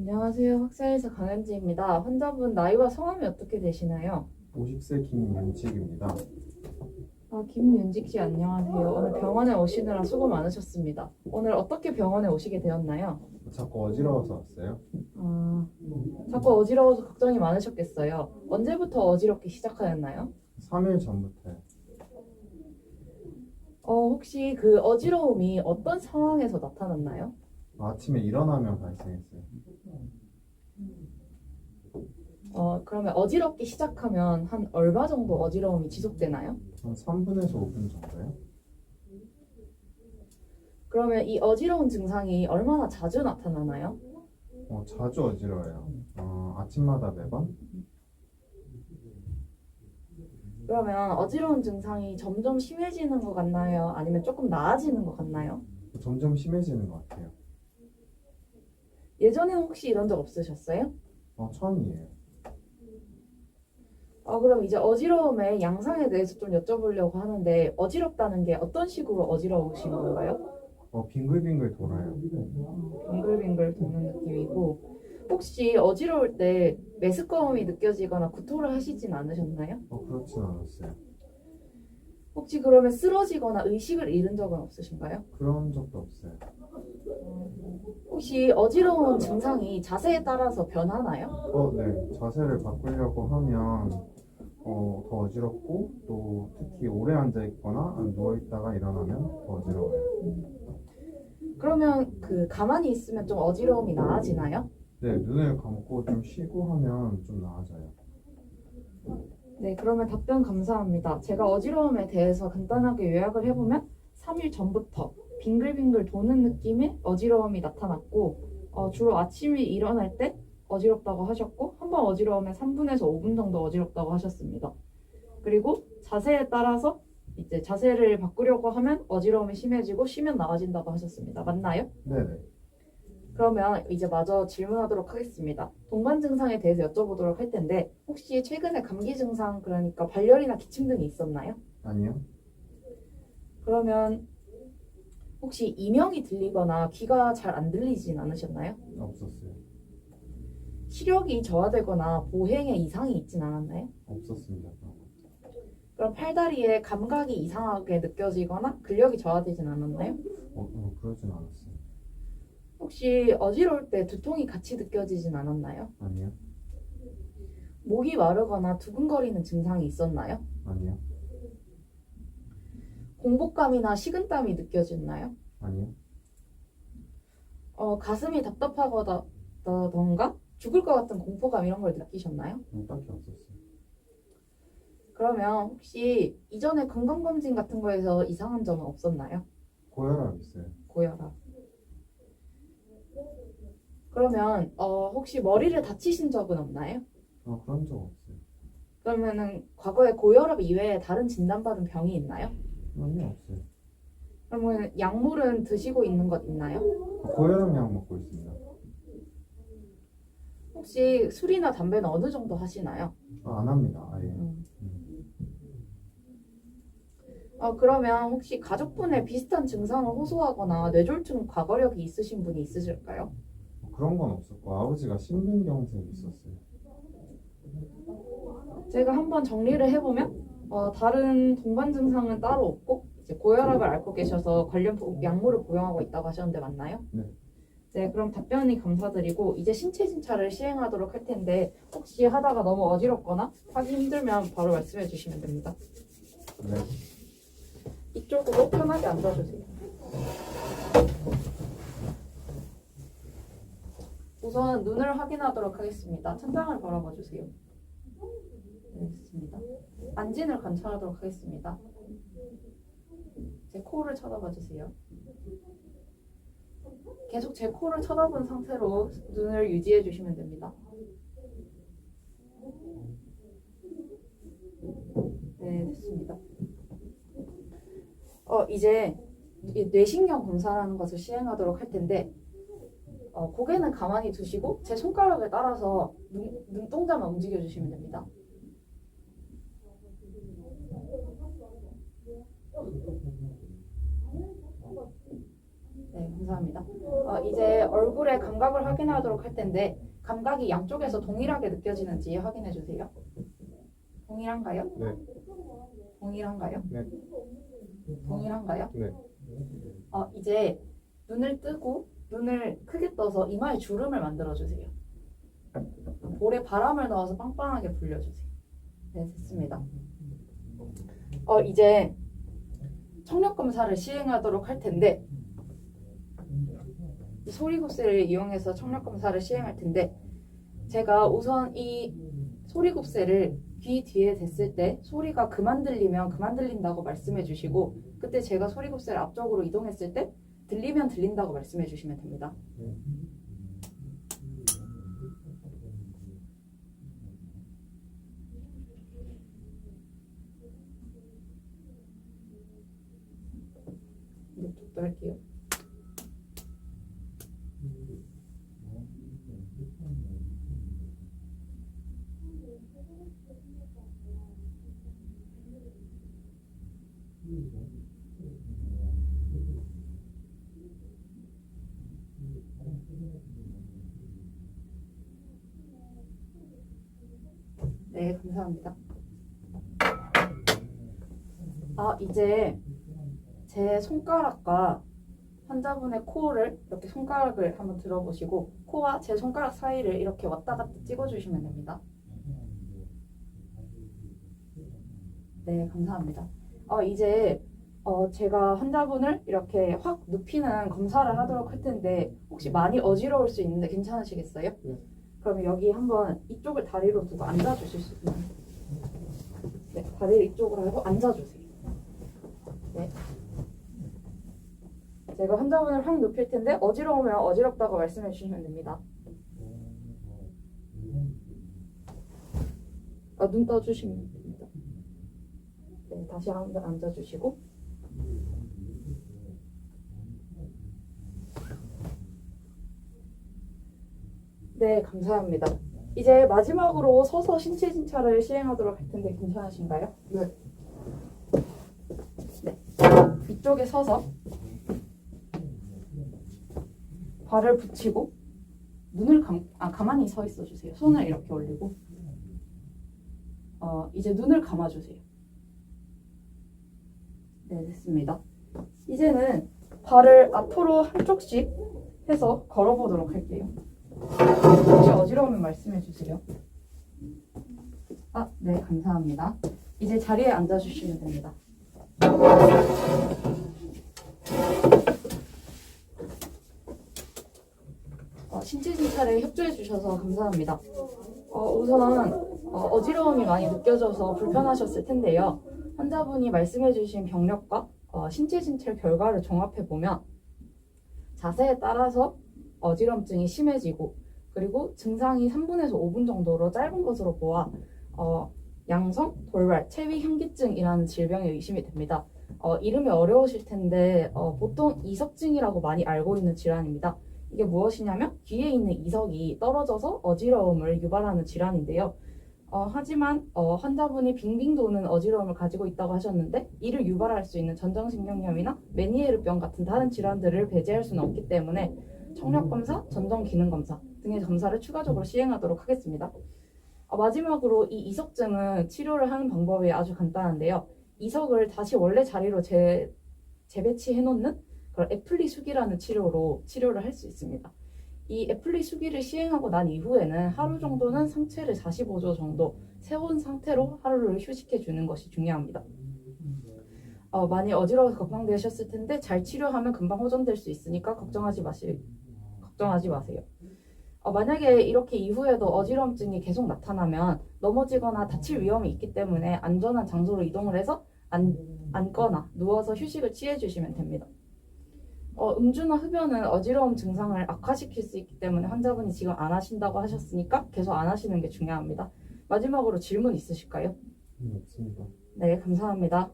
안녕하세요. 학사에서 강현지입니다. 환자분 나이와 성함이 어떻게 되시나요? 50세 김윤칙입니다. 아, 김윤직 씨 안녕하세요. 오늘 병원에 오시느라 수고 많으셨습니다. 오늘 어떻게 병원에 오시게 되었나요? 자꾸 어지러워서 왔어요. 아, 자꾸 어지러워서 걱정이 많으셨겠어요. 언제부터 어지럽기 시작하였나요? 3일 전부터요. 어, 혹시 그 어지러움이 어떤 상황에서 나타났나요? 아침에 일어나면 발생했어요. 어, 그러면 어지럽기 시작하면 한 얼마 정도 어지러움이 지속되나요? 한 3분에서 5분 정도요. 그러면 이 어지러운 증상이 얼마나 자주 나타나나요? 어, 자주 어지러워요. 어, 아침마다 매번? 그러면 어지러운 증상이 점점 심해지는 것 같나요? 아니면 조금 나아지는 것 같나요? 점점 심해지는 것 같아요. 예전에는 혹시 이런 적 없으셨어요? 어, 처음이에요. 아, 그럼 이제 어지러움의 양상에 대해서 좀 여쭤보려고 하는데 어지럽다는 게 어떤 식으로 어지러우신 건가요? 어, 빙글빙글 돌아요. 빙글빙글 도는 느낌이고 혹시 어지러울 때 메스꺼움이 느껴지거나 구토를 하시진 않으셨나요? 어, 그렇진 않았어요. 혹시 그러면 쓰러지거나 의식을 잃은 적은 없으신가요? 그런 적도 없어요. 혹시 어지러운 증상이 자세에 따라서 변하나요? 어, 네. 자세를 바꾸려고 하면 어, 더 어지럽고 또 특히 오래 앉아 있거나 누워 있다가 일어나면 더 어지러워요. 그러면 그 가만히 있으면 좀 어지러움이 나아지나요? 네, 눈을 감고 좀 쉬고 하면 좀 나아져요. 네, 그러면 답변 감사합니다. 제가 어지러움에 대해서 간단하게 요약을 해보면 3일 전부터 빙글빙글 도는 느낌의 어지러움이 나타났고 어, 주로 아침에 일어날 때 어지럽다고 하셨고 한 번 어지러우면 3분에서 5분 정도 어지럽다고 하셨습니다. 그리고 자세에 따라서 이제 자세를 바꾸려고 하면 어지러움이 심해지고 쉬면 나아진다고 하셨습니다. 맞나요? 네네. 그러면 이제 마저 질문하도록 하겠습니다. 동반 증상에 대해서 여쭤보도록 할 텐데 혹시 최근에 감기 증상 그러니까 발열이나 기침 등이 있었나요? 아니요. 그러면 혹시 이명이 들리거나 귀가 잘 안 들리진 않으셨나요? 없었어요. 시력이 저하되거나 보행에 이상이 있진 않았나요? 없었습니다. 그럼 팔다리에 감각이 이상하게 느껴지거나 근력이 저하되진 않았나요? 어, 어, 그러진 않았어요. 혹시 어지러울 때 두통이 같이 느껴지진 않았나요? 아니요. 목이 마르거나 두근거리는 증상이 있었나요? 아니요. 공복감이나 식은땀이 느껴졌나요? 아니요. 어, 가슴이 답답하다던가 죽을 것 같은 공포감 이런 걸 느끼셨나요? 음, 딱히 없었어요. 그러면 혹시 이전에 건강검진 같은 거에서 이상한 점은 없었나요? 고혈압 있어요. 고혈압. 그러면 어, 혹시 머리를 다치신 적은 없나요? 어, 그런 적 없어요. 그러면은 과거에 고혈압 이외에 다른 진단받은 병이 있나요? 아니요, 없어요. 그러면 약물은 드시고 있는 것 있나요? 어, 고혈압 약 먹고 있습니다. 혹시 술이나 담배는 어느 정도 하시나요? 아, 안 합니다. 아예. 음. 음. 어, 그러면 혹시 가족분의 비슷한 증상을 호소하거나 뇌졸중 과거력이 있으신 분이 있으실까요? 어, 그런 건 없었고 아버지가 심근경색 있었어요. 제가 한번 정리를 해보면 어, 다른 동반 증상은 따로 없고 이제 고혈압을 앓고 계셔서 관련 보- 약물을 복용하고 있다고 하셨는데 맞나요? 네. 네, 그럼 답변이 감사드리고 이제 신체 진찰을 시행하도록 할 텐데 혹시 하다가 너무 어지럽거나 하기 힘들면 바로 말씀해 주시면 됩니다. 네. 이쪽으로 편하게 앉아주세요. 우선 눈을 확인하도록 하겠습니다. 천장을 바라봐 주세요. 네, 됐습니다. 안진을 관찰하도록 하겠습니다. 제 코를 쳐다봐 주세요. 계속 제 코를 쳐다본 상태로 눈을 유지해 주시면 됩니다. 네, 됐습니다. 어, 이제 이 뇌신경 검사라는 것을 시행하도록 할 텐데 어, 고개는 가만히 두시고 제 손가락에 따라서 눈, 눈동자만 움직여 주시면 됩니다. 네, 감사합니다. 어, 이제 얼굴의 감각을 확인하도록 할 텐데 감각이 양쪽에서 동일하게 느껴지는지 확인해 주세요. 동일한가요? 네. 동일한가요? 네. 동일한가요? 네. 어, 이제 눈을 뜨고 눈을 크게 떠서 이마에 주름을 만들어 주세요. 볼에 바람을 넣어서 빵빵하게 불려주세요. 네, 됐습니다. 어, 이제 청력 검사를 시행하도록 할 텐데 이 소리곱새를 이용해서 청력 검사를 시행할 텐데 제가 우선 이 소리곱새를 귀 뒤에 댔을 때 소리가 그만 들리면 그만 들린다고 말씀해 주시고 그때 제가 소리곱새를 앞쪽으로 이동했을 때 들리면 들린다고 말씀해 주시면 됩니다. 이쪽도 할게요. 네, 감사합니다. 아, 이제 제 손가락과 환자분의 코를 이렇게 손가락을 한번 들어보시고 코와 제 손가락 사이를 이렇게 왔다 갔다 찍어주시면 됩니다. 네, 감사합니다. 어, 이제 어, 제가 환자분을 이렇게 확 눕히는 검사를 하도록 할 텐데 혹시 많이 어지러울 수 있는데 괜찮으시겠어요? 네. 그럼 여기 한번 이쪽을 다리로 두고 앉아주실 수 있나요? 네, 다리를 이쪽으로 하고 앉아주세요. 네. 제가 환자분을 확 눕힐 텐데 어지러우면 어지럽다고 말씀해 주시면 됩니다. 아, 눈 떠주시면 됩니다. 네, 다시 한번 앉아주시고 네, 감사합니다. 이제 마지막으로 서서 신체 진찰을 시행하도록 할 텐데 괜찮으신가요? 네. 네. 이쪽에 서서 발을 붙이고 눈을 감, 아, 가만히 서 있어 주세요. 손을 이렇게 올리고 어, 이제 눈을 감아 주세요. 네, 됐습니다. 이제는 발을 앞으로 한쪽씩 해서 걸어보도록 할게요. 혹시 어지러우면 말씀해 주세요. 아, 네, 감사합니다. 이제 자리에 앉아 주시면 됩니다. 어, 신체 진찰에 협조해 주셔서 감사합니다. 어, 우선 어, 어지러움이 많이 느껴져서 불편하셨을 텐데요. 환자분이 말씀해 주신 병력과 어, 신체 진찰 결과를 종합해 보면 자세에 따라서 어지럼증이 심해지고 그리고 증상이 3분에서 5분 정도로 짧은 것으로 보아 어, 양성, 돌발, 체위 현기증이라는 질병에 의심이 됩니다. 어, 이름이 어려우실 텐데 어, 보통 이석증이라고 많이 알고 있는 질환입니다. 이게 무엇이냐면 귀에 있는 이석이 떨어져서 어지러움을 유발하는 질환인데요. 어, 하지만 어, 환자분이 빙빙 도는 어지러움을 가지고 있다고 하셨는데 이를 유발할 수 있는 전정신경염이나 메니에르병 같은 다른 질환들을 배제할 수는 없기 때문에 청력 검사, 전정 기능 검사 등의 검사를 추가적으로 시행하도록 하겠습니다. 어, 마지막으로 이 이석증은 치료를 하는 방법이 아주 간단한데요. 이석을 다시 원래 자리로 재, 재배치해 놓는 그런 애플리 수기라는 치료로 치료를 할 수 있습니다. 이 애플리 수기를 시행하고 난 이후에는 하루 정도는 상체를 45도 정도 세운 상태로 하루를 휴식해 주는 것이 중요합니다. 어, 많이 어지러워서 걱정되셨을 텐데 잘 치료하면 금방 호전될 수 있으니까 걱정하지 마시 걱정하지 마세요. 어, 만약에 이렇게 이후에도 어지러움증이 계속 나타나면 넘어지거나 다칠 위험이 있기 때문에 안전한 장소로 이동을 해서 앉, 앉거나 누워서 휴식을 취해 주시면 됩니다. 어, 음주나 흡연은 어지러움 증상을 악화시킬 수 있기 때문에 환자분이 지금 안 하신다고 하셨으니까 계속 안 하시는 게 중요합니다. 마지막으로 질문 있으실까요? 음, 없습니다. 네, 감사합니다.